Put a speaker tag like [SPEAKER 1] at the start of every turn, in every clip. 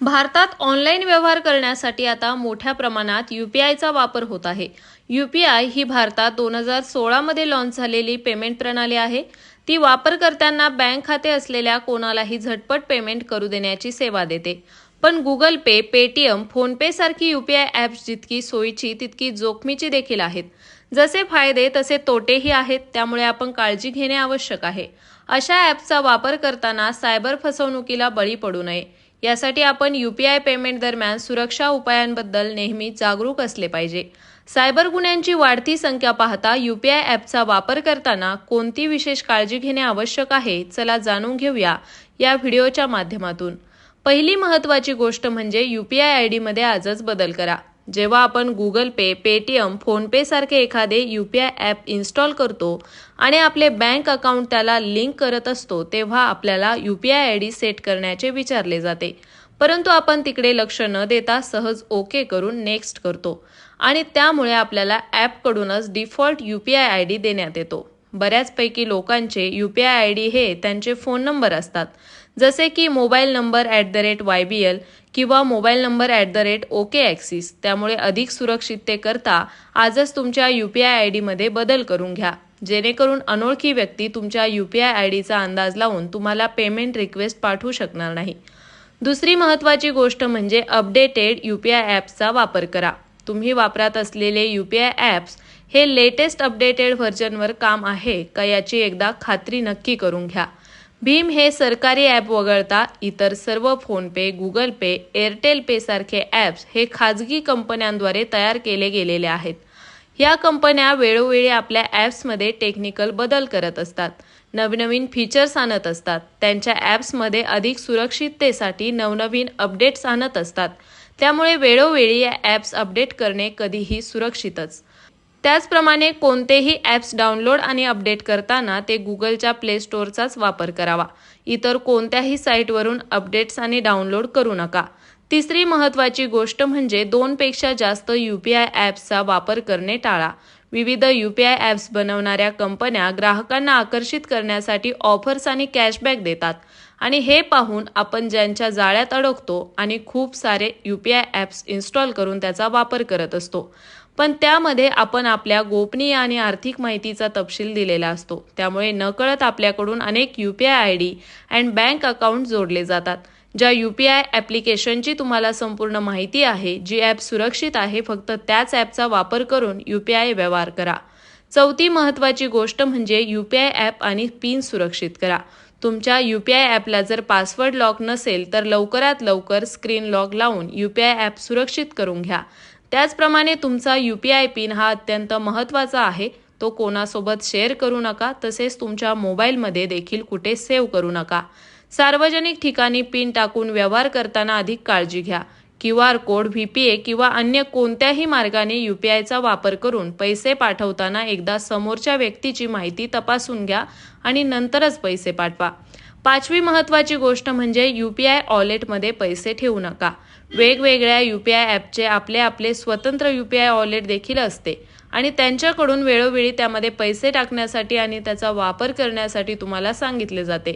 [SPEAKER 1] भारतात ऑनलाईन व्यवहार करण्यासाठी आता मोठ्या प्रमाणात यू पी आयचा वापर होत आहे. यू पी आय ही भारतात दोन हजार सोळामध्ये लॉन्च झालेली पेमेंट प्रणाली आहे. ती वापरकर्त्यांना बँक खाते असलेल्या कोणालाही झटपट पेमेंट करू देण्याची सेवा देते. पण गुगल पे पेटीएम फोनपे सारखी यू पी आय ॲप्स जितकी सोयीची तितकी जोखमीची देखील आहेत. जसे फायदे तसे तोटेही आहेत. त्यामुळे आपण काळजी घेणे आवश्यक आहे. अशा ॲपचा वापर करताना सायबर फसवणुकीला बळी पडू नये. यासाठी आपण यू पी आय पेमेंट दरम्यान सुरक्षा उपायांबद्दल नेहमी जागरूक असले पाहिजे. सायबर गुन्ह्यांची वाढती संख्या पाहता यू पी आय ॲपचा वापर करताना कोणती विशेष काळजी घेणे आवश्यक आहे चला जाणून घेऊया या व्हिडिओच्या माध्यमातून. पहिली महत्त्वाची गोष्ट म्हणजे यू पी आय आय डीमध्ये आजच बदल करा. जेव्हा आपण गुगल पे पेटीएम फोनपे सारखे एखादे U P I app install करतो आणि आपले बँक अकाउंट त्याला लिंक करत असतो तेव्हा आपल्याला U P I I D set करण्याचे विचारले जाते. परंतु आपण तिकडे लक्ष न देता सहज ओके करून नेक्स्ट करतो आणि त्यामुळे आपल्याला ॲपकडूनच default U P I I D देण्यात येतो. बऱ्याचपैकी लोकांचे U P I I D हे त्यांचे फोन नंबर असतात. जसे की mobile number at the rate Y B L किंवा mobile number at the rate okay Axis. त्यामुळे अधिक सुरक्षिततेकरता आजच तुमच्या यू पी आय आय डीमध्ये बदल करून घ्या. जेणेकरून अनोळखी व्यक्ती तुमच्या यू पी आय आय डीचा अंदाज लावून तुम्हाला पेमेंट रिक्वेस्ट पाठवू शकणार नाही. दुसरी महत्त्वाची गोष्ट म्हणजे अपडेटेड यू पी आय ॲप्सचा वापर करा. तुम्ही वापरत असलेले यू पी आय ॲप्स हे लेटेस्ट अपडेटेड व्हर्जनवर काम आहे का याची एकदा खात्री नक्की करून घ्या. भीम हे सरकारी ॲप वगळता इतर सर्व PhonePe Google Pay Airtel Pay सारखे ॲप्स हे खाजगी कंपन्यांद्वारे तयार केले गेलेले आहेत. या कंपन्या वेळोवेळी आपल्या ॲप्समध्ये टेक्निकल बदल करत असतात नवनवीन फीचर्स आणत असतात त्यांच्या ॲप्समध्ये अधिक सुरक्षिततेसाठी नवनवीन अपडेट्स आणत असतात. त्यामुळे वेळोवेळी या ॲप्स अपडेट करणे कधीही सुरक्षितच. त्याचप्रमाणे कोणतेही ॲप्स डाउनलोड आणि अपडेट करताना ते गुगलच्या प्ले स्टोअरचाच वापर करावा. इतर कोणत्याही साईटवरून अपडेट्स आणि डाउनलोड करू नका. तिसरी महत्त्वाची गोष्ट म्हणजे दोनपेक्षा जास्त यू पी आय ॲप्सचा वापर करणे टाळा. विविध यू पी आय ॲप्स बनवणाऱ्या कंपन्या ग्राहकांना आकर्षित करण्यासाठी ऑफर्स आणि कॅशबॅक देतात. आणि हे पाहून आपण ज्यांच्या जाळ्यात अडकतो आणि खूप सारे U P I apps install करून त्याचा वापर करत असतो. पण त्यामध्ये आपण आपल्या गोपनीय आणि आर्थिक माहितीचा तपशील दिलेला असतो. त्यामुळे नकळत आपल्याकडून अनेक U P I I D and bank account जोडले जातात. ज्या यू पी आय ॲप्लिकेशनची तुम्हाला संपूर्ण माहिती आहे जी ॲप सुरक्षित आहे फक्त त्याच ॲपचा वापर करून यू पी आय व्यवहार करा. चौथी महत्त्वाची गोष्ट म्हणजे यू पी आय ॲप आणि पिन सुरक्षित करा. तुमच्या यू पी आय ॲपला जर पासवर्ड लॉक नसेल तर लवकरात लवकर स्क्रीन लॉक लावून यू पी आय ॲप सुरक्षित करून घ्या. त्याचप्रमाणे तुमचा यू पी आय पिन हा अत्यंत महत्त्वाचा आहे. तो कोणासोबत शेअर करू नका तसेच तुमच्या मोबाईलमध्ये देखील कुठे सेव्ह करू नका. सार्वजनिक ठिकाणी पिन टाकून व्यवहार करताना अधिक काळजी घ्या. Q R code V P A किंवा अन्य कोणत्याही मार्गाने यू पी आयचा वापर करून पैसे पाठवताना एकदा समोरच्या व्यक्तीची माहिती तपासून घ्या आणि नंतरच पैसे पाठवा. पाचवी महत्त्वाची गोष्ट म्हणजे यू पी आय ऑलेटमध्ये पैसे ठेवू नका. वेगवेगळ्या यू पी आय ॲपचे आपले आपले स्वतंत्र यू पी आय ऑलेट देखील असते. आणि त्यांच्याकडून वेळोवेळी त्यामध्ये पैसे टाकण्यासाठी आणि त्याचा वापर करण्यासाठी तुम्हाला सांगितले जाते.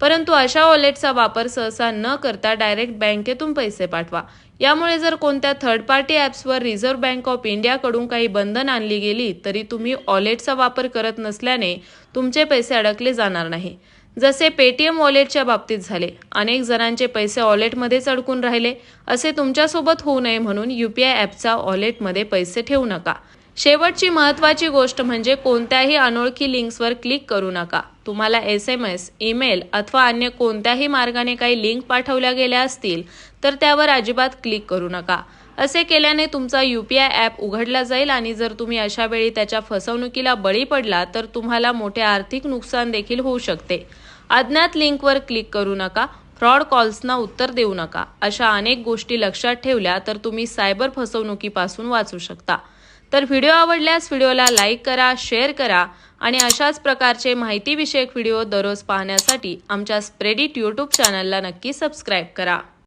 [SPEAKER 1] परंतु अशा वॉलेटचा वापर सहसा न करता डायरेक्ट बँकेतून पैसे पाठवा. यामुळे जर कोणत्या थर्ड पार्टी ॲप्सवर रिझर्व्ह बँक ऑफ इंडियाकडून काही बंधन आणली गेली तरी तुम्ही वॉलेटचा वापर करत नसल्याने तुमचे पैसे अडकले जाणार नाही. जसे पेटीएम वॉलेटच्या बाबतीत झाले अनेक जणांचे पैसे वॉलेटमध्येच अडकून राहिले असे तुमच्यासोबत होऊ नये म्हणून यू पी आय ॲपचा वॉलेटमध्ये पैसे ठेवू नका. शेवटची महत्त्वाची गोष्ट म्हणजे कोणत्याही अनोळखी लिंक्सवर क्लिक करू नका. तुम्हाला एस एम एस ईमेल अथवा अन्य कोणत्याही मार्गाने काही लिंक पाठवल्या गेल्या असतील तर त्यावर अजिबात क्लिक करू नका. असे केल्याने तुमचा यू पी आय ॲप उघडला जाईल आणि जर तुम्ही अशा वेळी त्याच्या फसवणुकीला बळी पडला तर तुम्हाला मोठे आर्थिक नुकसान देखील होऊ शकते. अज्ञात लिंकवर क्लिक करू नका फ्रॉड कॉल्सना उत्तर देऊ नका अशा अनेक गोष्टी लक्षात ठेवल्या तर तुम्ही सायबर फसवणुकीपासून वाचू शकता. तर व्हिडिओ आवडल्यास व्हिडिओला लाईक करा शेअर करा आणि अशाच प्रकारचे माहितीविषयक व्हिडिओ दररोज पाहण्यासाठी आमच्या स्प्रेडिट यूट्यूब चॅनलला नक्की सबस्क्राईब करा.